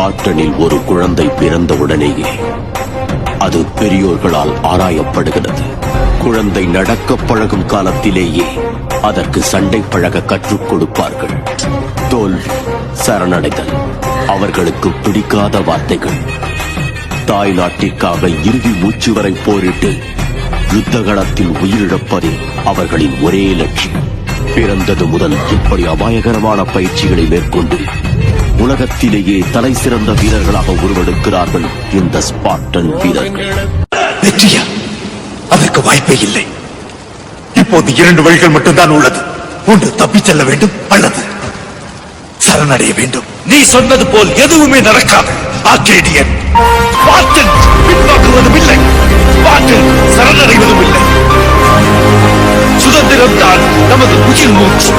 ஸ்பார்டனில் ஒரு குழந்தை பிறந்தவுடனேயே அது பெரியோர்களால் ஆராயப்படுகிறது. குழந்தை நடக்கப் பழகும் காலத்திலேயே அதற்கு சண்டை பழக கற்றுக் கொடுப்பார்கள். தோல்வி சரணடைதல் அவர்களுக்கு பிடிக்காத வார்த்தைகள். தாய் நாட்டிற்காக இறுதி மூச்சு வரை போரிட்டு யுத்தகலத்தில் உயிரிழப்பதே அவர்களின் ஒரே லட்சியம். பிறந்தது முதல் இப்படி அபாயகரமான பயிற்சிகளை மேற்கொண்டு உலகத்திலேயே தலை சிறந்த வீரர்களாக உருவெடுக்கிறார்கள் இந்த ஸ்பார்டன் வீரர்கள். வெற்றியா? அதற்கு வாய்ப்பே இல்லை. இப்போது இரண்டு வழிகள் மட்டும்தான் உள்ளது. ஒன்று தப்பிச் செல்ல வேண்டும் அல்லது சரணடைய வேண்டும். நீ சொன்னது போல் எதுவுமே நடக்காது. ஆக்கேடியன் ஸ்பார்டன் பின்வாங்குவதும் இல்லை. சரணடைவதும் இல்லை. சுதந்திரம் தான் நமது உயிர் மூச்சு.